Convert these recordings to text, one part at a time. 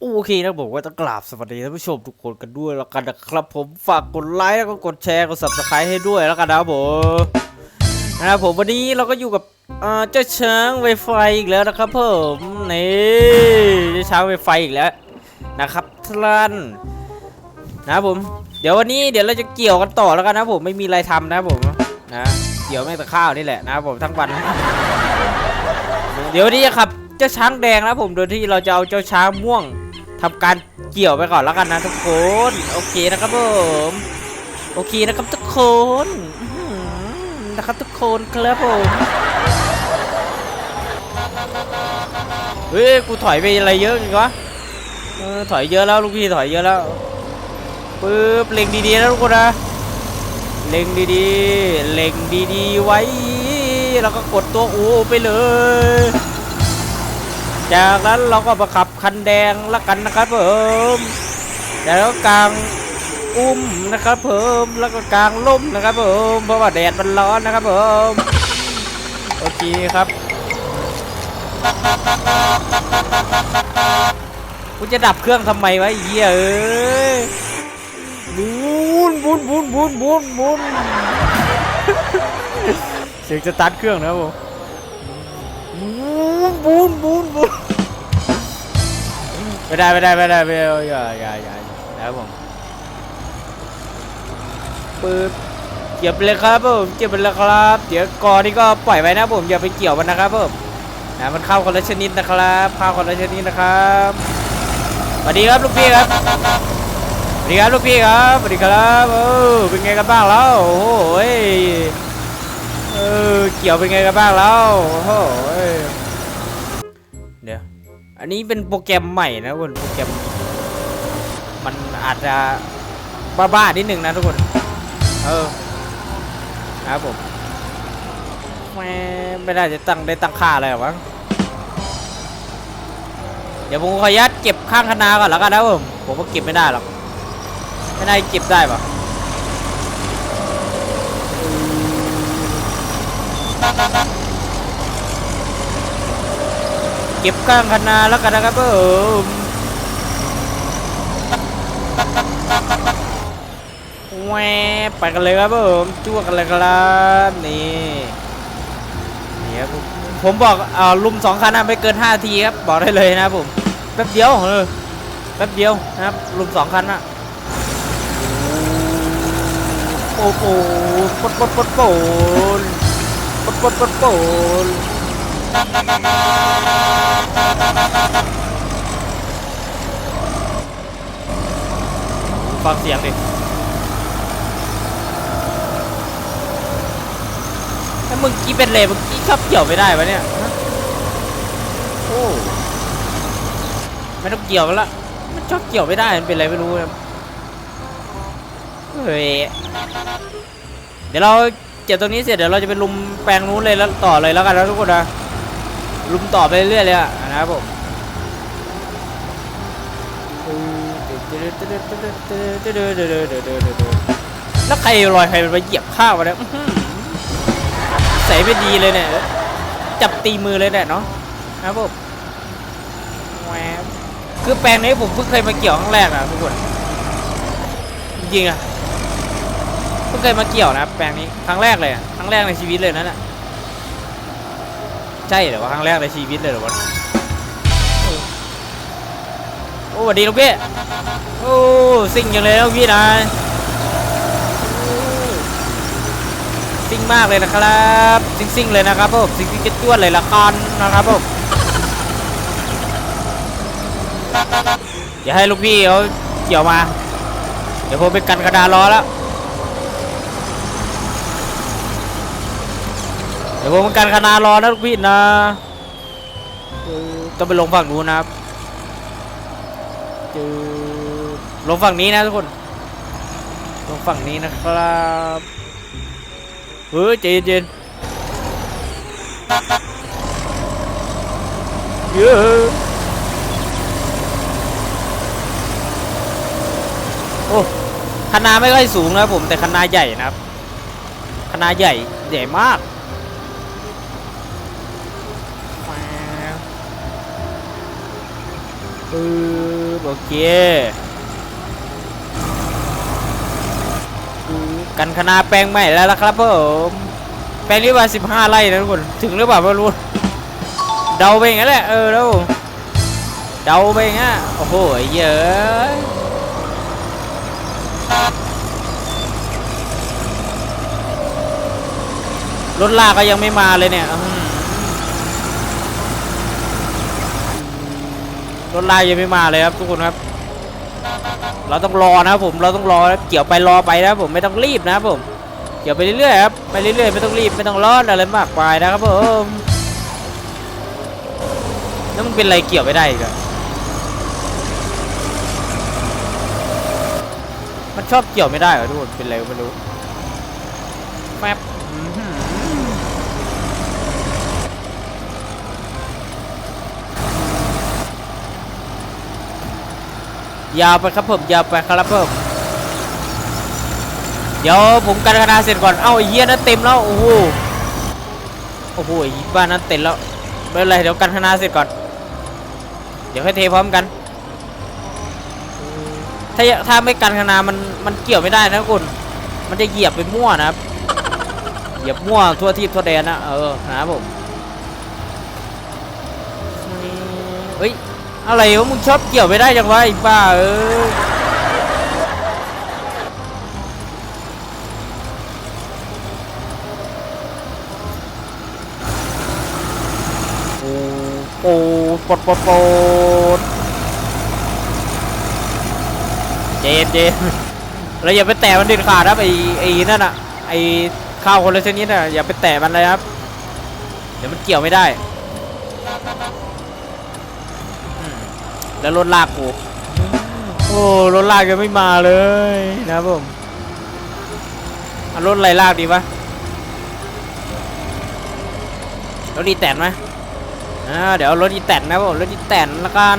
โอเคนะบอกว่าต้องกราบสวัสดีท่านผู้ชมทุกคนกันด้วยแล้วกันนะครับ ผมฝากกดไลค์แล้วก็กดแชร์กด subscribe ให้ด้วยแล้วกันนะผมนะครับผมวันนี้เราก็อยู่กับเจ้าช้างไวไฟอีกแล้วนะครับผมนี่เจ้าช้างไวไฟอีกแล้วนะครับท่านนะผม เดี๋ยววันนี้เดี๋ยวเราจะเกี่ยวกันต่อแล้วกันนะผมไม่มีอะไรทำนะผมนะเกี่ยวแม่งแต่ข้าวนี่แหละนะผมทั้งวัน เดี๋ยววันนี้จะขับเจ้าช้างแดงนะผมโดยที่เราจะเอาเจ้าช้างม่วง ทำการเกี่ยวไปก่อนแล้วกันนะทุกคน โอเคนะครับผมโอเคนะครับทุกคนนะครับทุกคนครับผมเฮ้ยกูถอยไปอะไรเยอะอีกวะถอยเยอะแล้วลูกพี่ถอยเยอะแล้วปึ๊บเล็งดีๆนะทุกคนนะเล็งดีๆเล็งดีๆไว้ แล้วก็กดตัวอูไปเลย จากนั้นเราก็มาขับคันแดงละกันนะครับผมแล้วกลางอุ้มนะครับผมแล้วก็กลางล่มนะครับผมเพราะว่าแดดมันร้อนนะครับผมโอเคครับกูจะดับเครื่องทำไมวะไอ้เหี้ยเอ้ยบุนบุนบุนบุนบุนบุนเสียงจะตัดเครื่องนะครับผมบูนบูนบูนบูน ไม่ได้ไม่ได้ไม่ได้ไม่ได้อย่าอย่าอย่านะครับผมปึ๊บเกี่ยวไปเลยครับผมเกี่ยวไปเลยครับ เดี๋ยวกอนี่ก็ปล่อยไว้นะผมอย่าไปเกี่ยวมันนะครับผมนะมันเข้าคนละชนิดนะครับเข้าคนละชนิดนะครับสวัสดีครับลูกพี่ครับสวัสดีครับลูกพี่ครับสวัสดีครับเออเป็นไงกันบ้างแล้วโอ้โหยเออเกี่ยวเป็นไงกันบ้างแล้วโอ้โหย อันนี้เป็นโปรแกรมใหม่นะทุกคนโปรแกรม มันอาจจะบ้าๆนิดหนึ่งนะทุกคน เออครับผมไม่ไม่ได้จะตั้งได้ตั้งค่าอะไรหรอวะเดี๋ยวผมขออนุญาตเก็บข้างคณาก่อนแล้วกันนะผมผมก็เก็บไม่ได้หรอกไม่ได้เก็บได้ปะเก็บข้างคณาแล้วกันนะครับผมแหวไปกันเลยครับผมจ้วกันเลยครับนี่นี่ครับผมผมบอกอ่าลุมสองคันนะไม่เกิน5ทีครับบอกได้เลยนะผมแป๊บเดียวเออแป๊บเดียวนะครับลุมสองคันนะโอ้โหปดปดปดปดปดปดปดปด ฟังเสียงดิถ้ามึงกี้เป็นเลมึงกี้ชอบเกี่ยวไม่ได้ปะเนี่ยโอ้ไม่ต้องเกี่ยวมันละมันชอบเกี่ยวไม่ได้ มันเป็นอะไรไม่รู้นะเฮ้ย เดี๋ยวเราเจ็บตรงนี้เสร็จเดี๋ยวเราจะไปลุมแปลงนู้นเลยแล้วต่อเลยแล้วกันนะทุกคนนะ ลุมต่อไปเรื่อยๆเลยอะนะครับผมแล้วใครลอยใครมันไปเหยียบข้าววะเนี่ยใส่ไม่ดีเลยเนี่ย จับตีมือเลยเนี่ยเนาะครับผมแหวคือแปลงนี้ผมเพิ่งเคยมาเกี่ยวครั้งแรกนะทุกคน จริงอะเพิ่งเคยมาเกี่ยวนะแปลงนี้ครั้งแรกเลยครั้งแรกในชีวิตเลยนั่นแหละ ใช่เหรอวะครั้งแรกในชีวิตเลยเหรอวะโอ้สวัสดีลูกพี่โอ้ซิ่งจังเลยลูกพี่นะโอ้ซิ่งมากเลยนะครับซิ่งซิ่งๆเลยนะครับผมซิ่งซิ่งจ้วนๆเลยละกันนะครับผมอย่าให้ลูกพี่เขาเกี่ยวมา เดี๋ยวผมไปกันกระดานรอแล้ว เดี๋ยวผมกันคณารอนะลูกพี่นะต้องไปลงฝั่งนู้นนะครับจอลงฝั่งนี้นะทุกคน ลงฝั่งนี้นะครับเฮ้ยใจนเย็นเยอะโอ้คณะไม่ค่อยสูงนะผมแต่คณะใหญ่นะครับคณะใหญ่ใหญ่มาก ปึ๊บโอเคกันคณาแปลงใหม่แล้วล่ะครับผมแปลงนี้ว่าสิบห้าไร่นะทุกคน ถึงหรือเปล่าไม่รู้ เดาไปอย่างนั้นแหละ เออแล้วเดาไปอย่างเงี้ยโอ้โหเยอะรถลากก็ยังไม่มาเลยเนี่ย อื้อหือรถลากยังไม่มาเลยครับทุกคนครับ เราต้องรอนะครับผมเราต้องรอนะเกี่ยวไปรอไปนะผมไม่ต้องรีบนะครับผม เกี่ยวไปเรื่อยๆครับไปเรื่อยๆไม่ต้องรีบไม่ต้องร้อนอะไรมากมายนะครับผมแล้วมันเป็นอะไรเกี่ยวไม่ได้อีกอะมันชอบเกี่ยวไม่ได้เหรอทุกคนเป็นอะไรไม่รู้แป๊บอื้อหือ ยาวไปครับผมยาวไปครับผมเดี๋ยวผมกันคณะเสร็จก่อน เอ้าเหี้ยนั้นเต็มแล้วโอ้โหโอ้โหบ้านนั้นเต็มแล้วไม่เป็นไรเดี๋ยวกันคณะเสร็จก่อน เดี๋ยวให้เทพร้อมกัน ถ้าถ้าไม่กันคณะมันมันเกี่ยวไม่ได้นะคุณมันจะเหยียบไปมั่วนะครับเหยียบมั่วทั่วทิศทั่วแดนนะเออนะครับผมเฮ้ย อะไรวะมึงชอบเกี่ยวไม่ได้จังวะไอ้บ้าเออโอ้ปดปดปดเจนเจนเราอย่าไปแตะมันเด็ดขาดครับไอ้ไอ้นั่นอะไอ้ข้าวคนละชนิดอะอย่าไปแตะมันเลยครับ เดี๋ยวมันเกี่ยวไม่ได้ แล้วรถลากกูโอ้รถลากยังไม่มาเลยนะครับผมเอารถอะไรลากดีวะรถดีแตนไหมอ่าเดี๋ยวรถอีแตนนะครับผมรถอีแตนละกัน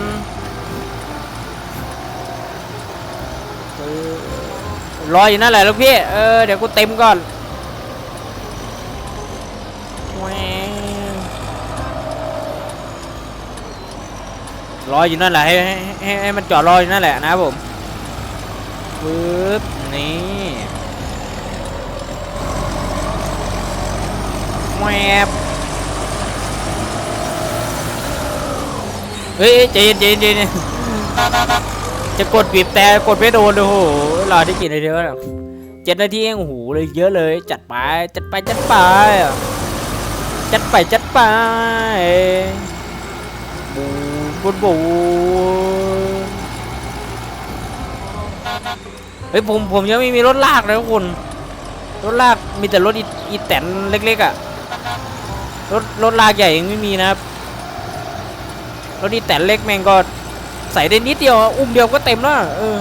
เออรออยู่นั่นแหละลูกพี่เออเดี๋ยวกูเต็มก่อนแหว รออยู่นั่นแหละให้ให้ให้ให้มันจอดรออยู่นั่นแหละนะผมปึ๊บนี่แหวบเฮ้ยใจเย็นใจเย็นใจเย็นจะกดบีบแต่กดไม่โดนโอ้โหรอที่กี่นาทีวะเนี่ยเจ็ดนาทีเองโอ้โหเลยเยอะเลย จัดไปจัดไปจัดไปจัดไปจัดไป บูนบูนเฮ้ยผมผมยังไม่มีรถลากเลยทุกคนรถลากมีแต่รถอีอีแตนเล็กๆอะรถรถลากใหญ่ยังไม่มีนะครับรถดีแต่เล็กแม่งก็ใส่ได้นิดเดียวอะอุ้มเดียวก็เต็มแล้วเออ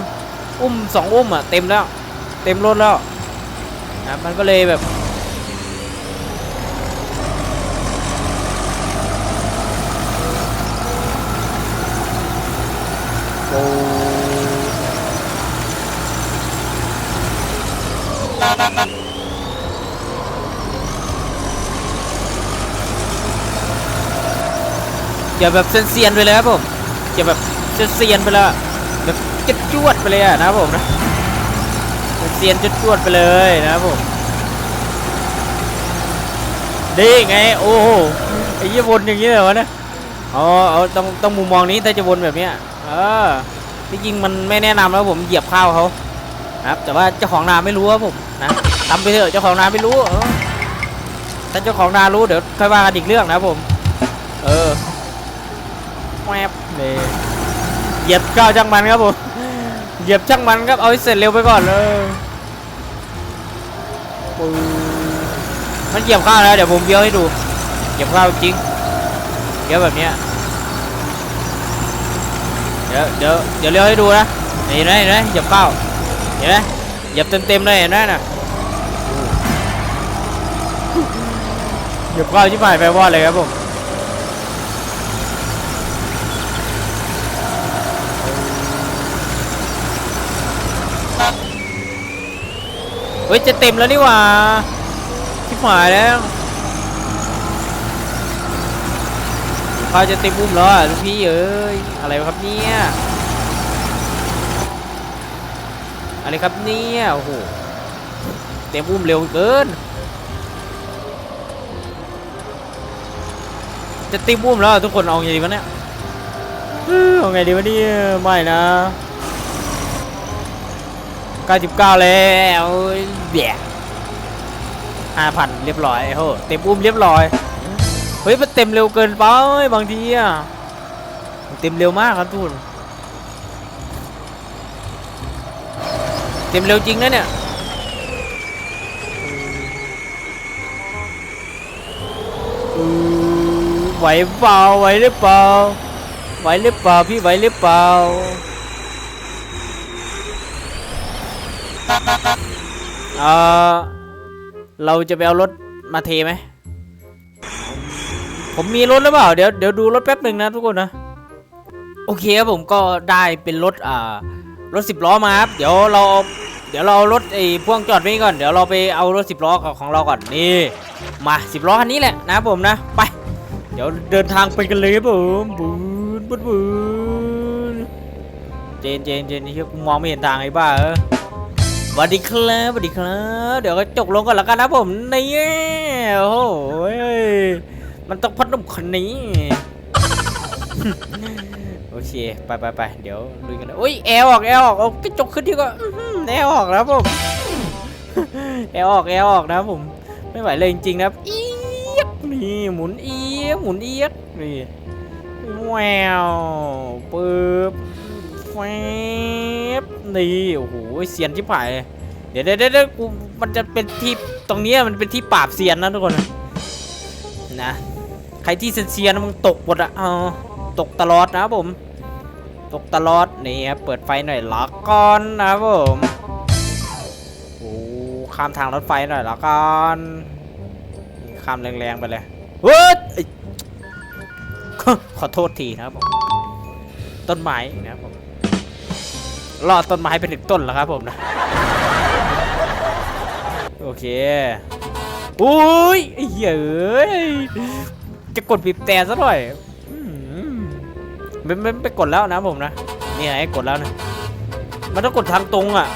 อุ้มสองอุ้มอะเต็มแล้ว เต็มรถแล้วนะมันก็เลยแบบ อย่าแบบเซียนๆไปเลยครับผมอย่าแบบเซียนๆไปเลยอะแบบจะจวดไปเลยอะนะครับผมนะเซียนจะจวดไปเลยนะครับผมดีไงโอ้โหไอ้ยี่วนอย่างนี้เลยวะเนี่ยอ๋อเอาต้องต้องมุมมองนี้ถ้าจะวนแบบเนี้ยเออที่จริงมันไม่แนะนำแล้วผมเหยียบข้าวเขา ครับ แต่ว่าเจ้าของนาไม่รู้ครับผมนะทำไปเถอะเจ้าของนาไม่รู้เออถ้าเจ้าของนารู้เดี๋ยวค่อยว่ากันอีกเรื่องนะครับผม เออแวบเลยเหยียบข้าวช่างมันครับผมเหยียบช่างมันครับเอาให้เสร็จเร็วไปก่อนเลยปื๊ดมันเหยียบข้าวแล้วเดี๋ยวผมเบี้ยวให้ดูเหยียบข้าวจริงเบี้ยวแบบเนี้ยเดี๋ยวเดี๋ยวเดี๋ยวเลี้ยวให้ดูนะเห็นไหมเห็นไหมเหยียบข้าว เห็นไหมเหยียบเต็มๆเลยเห็นไหมน่ะเหยียบข้าวชิบหายไปวอดเลยครับผมเฮ้ยจะเต็มแล้วนี่หว่าชิบหายแล้วข้าจะเต็มอุ้มแล้วลูกพี่เอ้ยอะไรครับเนี่ย อะไรครับเนี่ยโอ้โหเต็มอุ้มเร็วเกิน จะติมอุ้มแล้วทุกคนเอาไงดีวะเนี่ยเอาไงดีวะเนี่ยไม่นะ99แล้วเบียห้าพันเรียบร้อยโอ้โหเต็มอุ้มเรียบร้อยเฮ้ยมันเต็มเร็วเกินไปบางทีอะเต็มเร็วมากครับทุกคน เต็มเร็วจริงนะเนี่ยไหวเปล่าไหวหรือเปล่าไหวหรือเปล่าพี่ไหวหรือเปล่าเออเราจะไปเอารถมาเทไหมผมมีรถหรือเปล่าเดี๋ยวเดี๋ยวดูรถแป๊บหนึ่งนะทุกคนนะ โอเคครับผมก็ได้เป็นรถอ่า รถสิบล้อมาครับเดี๋ยวเราเดี๋ยวเราเอารถไอ้พ่วงจอดไว้ก่อนเดี๋ยวเราไปเอารถสิบล้อของเราก่อนนี่มาสิบล้อคันนี้แหละนะผมนะไป เดี๋ยวเดินทางไปกันเลยครับผมบูนบูนบูนเจนเจนเจนนี่มองไม่เห็นทางไอ้บ้าเออสวัสดีครับสวัสดีครับเดี๋ยวก็จกลงก่อนละกันนะผมนี่โอ้โหมันต้องพัดลมคันนี้ เคไปไปไปเดี๋ยวลุยกันเลยโอ้ยแอร์ออกแอร์ออกเอากระจกขึ้นที่ก็อื้ออแอร์ออกแล้วผมแอร์ออกแอร์ออกนะผมไม่ไหวเลยจริงๆนะครับเอียกนี่หมุนเอียกหมุนเอียกนี่แววปึ๊บแวบนี่โอ้โหเสียนชิบหายเลยเดี๋ยวเดี๋ยวเดี๋ยวกูมันจะเป็นที่ตรงนี้มันเป็นที่ปราบเสียนนะทุกคนนะนะใครที่เซียนๆนมึงตกหมดอะเอาตกตลอดนะผม ตกตลอดนี่ครับเปิดไฟหน่อยละก่อนนะครับผมโอ้ข้ามทางรถไฟหน่อยละก่อนข้ามแรงๆไปเลยเฮ้ยขอโทษทีนะครับผมต้นไม้นะครับผมรอดต้นไม้ไปถึงต้นแล้วครับผมนะโอเคอุ้ยเยเอ้ยจะกดบีบแต่ซะหน่อย ไม่ไม่ไปกดแล้วนะผมนะนี่ไงกดแล้วนะมันต้องกดทางตรงอะ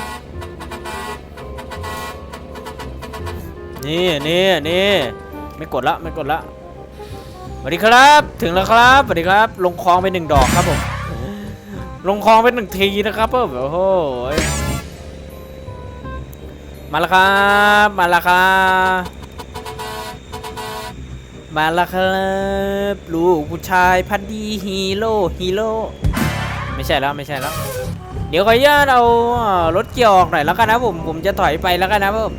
นี่นี่นี่ไม่กดละไม่กดละสวัสดีครับ ถึงแล้วครับสวัสดีครับ ลงคลองไปหนึ่งดอกครับผมลงคลองไปหนึ่งทีนะครับเพิ่มโอ้โหมาแล้วครับมาแล้วครับ มาล้วครับลูกผู้ชายพันดีฮีโร่ฮีโร่ไม่ใช่แล้วไม่ใช่แล้ว เดี๋ยวขออนุญาตเอารถเกี่ยวออกหน่อยแล้วกันนะผมผมจะถอยไปแล้วกันนะผม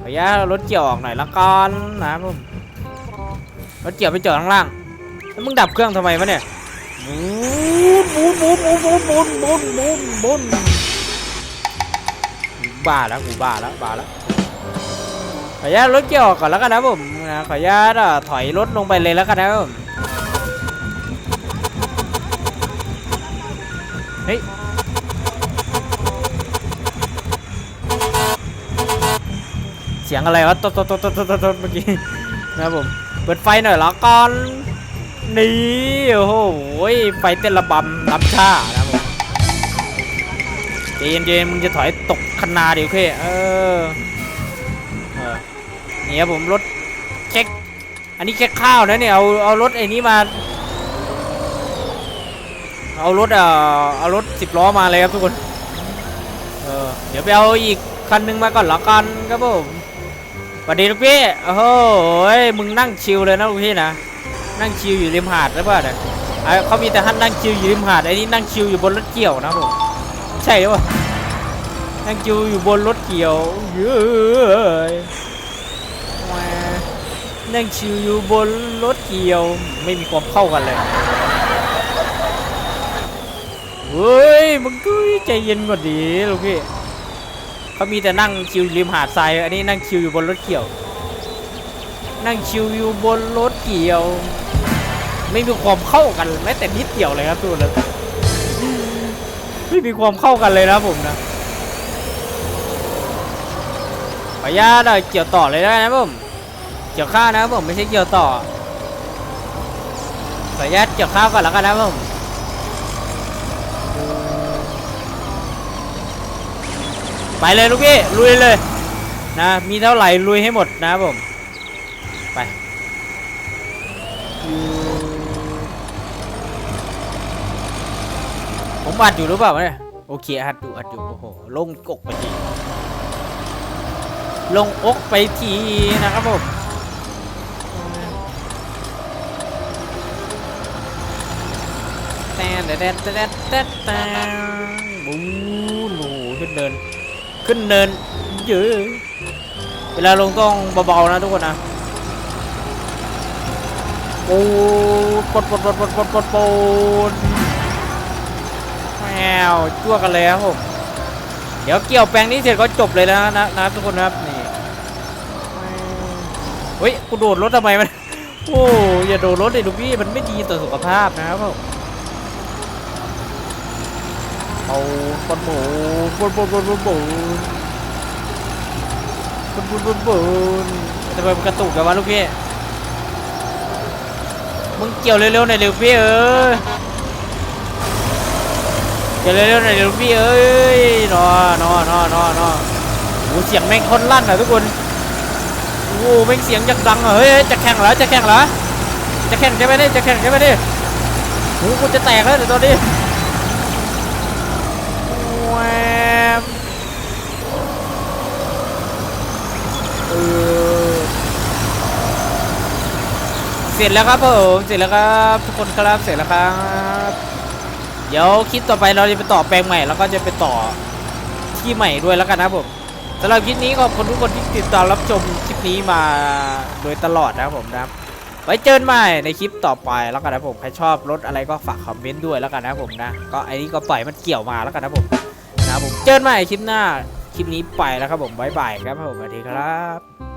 ขออนุญาตเอารถเกี่ยวออกหน่อยละกันนะผมรถเกี่ยวไปจอดข้างล่างแล้วมึงดับเครื่องทำไมวะเนี่ยบูนบูนบูนบูนบูนบูนบูนบูนบ้าแล้วกูบ้าแล้วบ้าแล้ว ขออนุญาตรถเกี่ยวก่อนแล้วกันนะผมนะขออนุญาตถอยรถลงไปเลยแล้วกันนะผมเฮ้ยเสียงอะไรวะตดตดตดตดตดตดตเมื่อกี้นะผมเปิดไฟหน่อยละก่อนนี่โอ้โหไฟเต้นระบำรับชานะครับผมใจเย็นมึงจะถอยตกคันนาดิโอเคเออ นี่ครับผมรถเช็ค อันนี้เช็คข้าวนะเนี่ยเอาเอารถไอ้นี้มา เอารถเอ่อเอารถสิบล้อมาเลยครับทุกคนเออเดี๋ยวไปเอาอีกคันหนึงมาก่อนละกันครับผมสวัสดีลูกพี่โอ้โหมึงนั่งชิลเลยนะลูกพี่นะนั่งชิลอยู่ริมหาดหรือเปล่าเนี่ยเขามีแต่ท่านนั่งชิลอยู่ริมหาดไอ้นี่นั่งชิลอยู่บนรถเกี่ยวนะผมใช่หรือเปล่านั่งชิลอยู่บนรถเกี่ยวเย้ยแหว นั่งชิวอยู่บนรถเกี่ยวไม่มีความเข้ากันเลยเฮ้ยมึงก็ใจเย็นกว่าดีลูกพี่เขามีแต่นั่งชิวริมหาดทรายอันนี้นั่งชิวอยู่บนรถเกี่ยว นั่งชิวอยู่บนรถเกี่ยว ไม่มีความเข้ากันแม้แต่นิดเดียวเลยครับทุกคนไม่มีความเข้ากันเลยนะผมนะขออนุญาตเอาเกี่ยวต่อเลยได้นะผม เกี่ยวข้าวนะผมไม่ใช่เกี่ยวต่อขออนุญาตเกี่ยวข้าวก่อนแล้วกันนะผมไปเลยลูกพี่ลุยเลยนะมีเท่าไหร่ลุยให้หมดนะผมไปผมอัดอยู่หรือเปล่าเนี่ยโอเคอัดอยู่อัดอยู่โอ้โหลงอกไปทีลงอกไปทีนะครับผม แต่แต่แต่แต่แต่แต่บูนโอ้โหขึ้นเดิน ขึ้นเนินเยอะเวลาลงต้องเบาๆนะทุกคนนะโอ้ปดปดปดปดปดปดปดแมวจั่วกันเลยครับผมเดี๋ยวเกี่ยวแปลงนี้เสร็จก็จบเลยนะนะนะทุกคนครับนี่เฮ้ยกูโดดรถทำไมมันโอ้อย่าโดดรถเลยลูกพี่มันไม่ดีต่อสุขภาพนะครับผม เอาคนหมูบนบนบนบนบนบุนบุนบุนบุนทำไมมันกระตุกกันวะลูกพี่มึงเกี่ยวเร็วๆหน่อยเร็วพี่เอ้ยเกี่ยวเร็วๆหน่อยเร็วพี่เอ้ยนอนอนอนอนอโอ้เสียงแม่งคนลั่นอะทุกคนโอ้แม่งเสียงจังดังอะเฮ้ยเฮ้ยจะแข่งเหรอจะแข่งเหรอจะแข่งใช่ไหมเนี่ยจะแข่งใช่ไหมเนี่ยโอ้กูจะแตกแล้วเดี๋ยวตอนนี้แหวม เออเส ร็จแล้วครับผมเสร็จแล้วครับทุกคนครับเสร็จแล้วครับ เดี๋ยวคลิปต่อไปเราจะไปต่อแปลงใหม่แล้วก็จะไปต่อที่ใหม่ด้วยแล้วกันนะผมสำหรับคลิปนี้ขอบคุณทุกคนที่ติดตามรับชมคลิปนี้มาโดยตลอดนะครับผมนะไว้เจอกันใหม่ในคลิปต่อไปแล้วกันนะผมใครชอบรถอะไรก็ฝากคอมเมนต์ด้วยแล้วกันนะผมนะก็ไอ้นี่ก็ปล่อยมันเกี่ยวมาแล้วกันนะผมนะผมเจอกันใหม่คลิปหน้าคลิปนี้ไปแล้วครับผมบายบายครับผมสวัสดีครับ